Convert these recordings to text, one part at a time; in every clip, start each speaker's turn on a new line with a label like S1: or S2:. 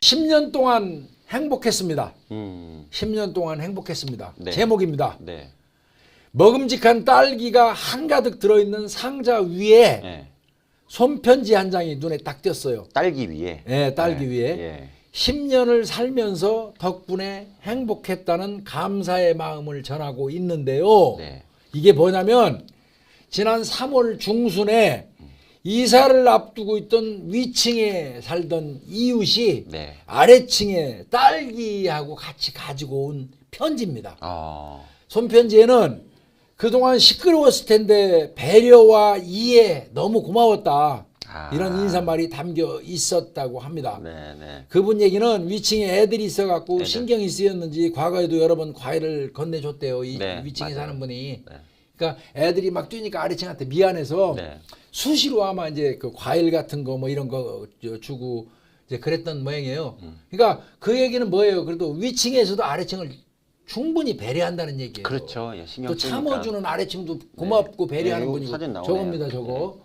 S1: 10년 동안 행복했습니다.
S2: 음.
S1: 10년 동안 행복했습니다.
S2: 네.
S1: 제목입니다.
S2: 네.
S1: 먹음직한 딸기가 한가득 들어있는 상자 위에
S2: 예.
S1: 손편지 한 장이 눈에 딱 띄었어요.
S2: 딸기 위에.
S1: 예, 딸기
S2: 예.
S1: 위에.
S2: 예.
S1: 10년을 살면서 덕분에 행복했다는 감사의 마음을 전하고 있는데요.
S2: 네.
S1: 이게 뭐냐면 지난 3월 중순에 이사를 앞두고 있던 위층에 살던 이웃이
S2: 네.
S1: 아래층에 딸기하고 같이 가지고 온 편지입니다.
S2: 어.
S1: 손편지에는 그동안 시끄러웠을 텐데 배려와 이해 너무 고마웠다.
S2: 아.
S1: 이런 인사말이 담겨 있었다고 합니다.
S2: 네, 네.
S1: 그분 얘기는 위층에 애들이 있어갖고
S2: 네네.
S1: 신경이 쓰였는지 과거에도 여러 번 과일을 건네줬대요. 이
S2: 네,
S1: 위층에
S2: 맞아요.
S1: 사는 분이.
S2: 네.
S1: 그러니까 애들이 막 뛰니까 아래층한테 미안해서
S2: 네.
S1: 수시로 아마 이제 그 과일 같은 거 뭐 이런 거 저- 주고 이제 그랬던 모양이에요.
S2: 음.
S1: 그러니까 그 얘기는 뭐예요? 그래도 위층에서도 아래층을 충분히 배려한다는 얘기예요.
S2: 그렇죠. 예,
S1: 또. 참아주는 아래층도 고맙고 배려하는
S2: 네,
S1: 분이고
S2: 사진 나오네요.
S1: 저겁니다, 저거.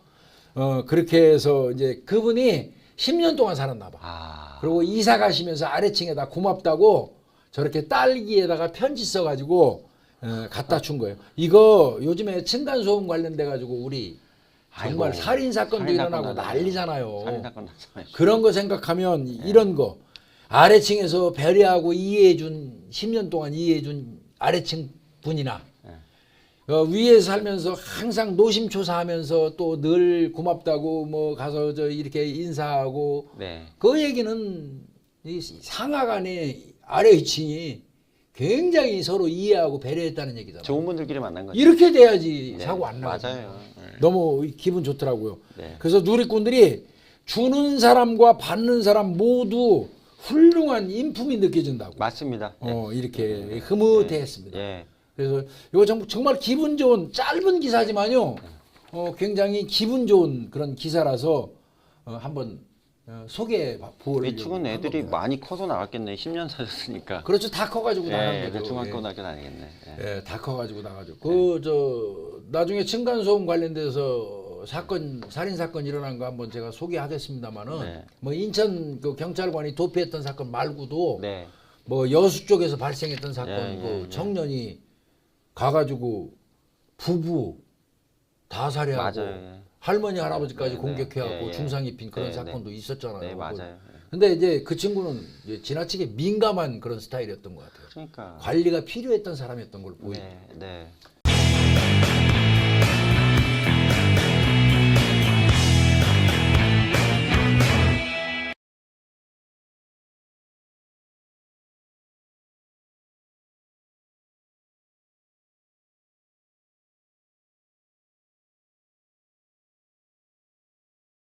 S1: 어 그렇게 해서 이제 그분이 10년 동안 살았나 봐.
S2: 아.
S1: 그리고 이사 가시면서 아래층에다 고맙다고 저렇게 딸기에다가 편지 써가지고 어, 갖다 준 거예요. 이거 요즘에 층간 소음 관련돼 가지고 우리 정말
S2: 아이고,
S1: 살인 사건도
S2: 살인
S1: 일어나고 난리잖아요.
S2: 살인 사건.
S1: 그런 거 생각하면 이런 거 아래층에서 배려하고 이해해준 10년 동안 이해해준 아래층 분이나 어, 위에 살면서 항상 노심초사하면서 또 늘 고맙다고 뭐 가서 저 이렇게 인사하고
S2: 네.
S1: 그 얘기는 이 상하간의 아래층이 굉장히 서로 이해하고 배려했다는 얘기잖아요.
S2: 좋은 분들끼리 만난 거죠.
S1: 이렇게 돼야지
S2: 네,
S1: 사고 안 나요.
S2: 맞아요. 네.
S1: 너무 기분 좋더라고요.
S2: 네.
S1: 그래서 누리꾼들이 주는 사람과 받는 사람 모두 훌륭한 인품이 느껴진다고.
S2: 맞습니다. 네.
S1: 어, 이렇게 흐뭇해했습니다.
S2: 예.
S1: 그래서 이거 정- 정말 기분 좋은 짧은 기사지만요. 어, 굉장히 기분 좋은 그런 기사라서 어, 한번 어, 소개 보려고
S2: 위축은
S1: 한
S2: 애들이
S1: 겁니다.
S2: 많이 커서 나갔겠네. 10년 사셨으니까.
S1: 그렇죠. 다 커가지고 나간
S2: 예,
S1: 거죠.
S2: 중학교
S1: 예.
S2: 나게 다니겠네. 예.
S1: 예, 다 커가지고 나가죠. 그저 나중에 층간 소음 관련돼서 사건 살인 사건 일어난 거 한번 제가 소개하겠습니다만은
S2: 네.
S1: 뭐 인천 그 경찰관이 도피했던 사건 말고도
S2: 네.
S1: 뭐 여수 쪽에서 발생했던 사건
S2: 예,
S1: 그
S2: 예, 예.
S1: 청년이 가가지고 부부 다 살해하고
S2: 맞아요. 예.
S1: 할머니 할아버지까지
S2: 네,
S1: 공격해갖고
S2: 예, 예.
S1: 중상 입힌 그런
S2: 네,
S1: 사건도 있었잖아요.
S2: 네,
S1: 그-
S2: 맞아요.
S1: 근데 이제 그 친구는 이제 지나치게 민감한 그런 스타일이었던 것 같아요.
S2: 그러니까.
S1: 관리가 필요했던 사람이었던 걸 보여요.
S2: 네, 네.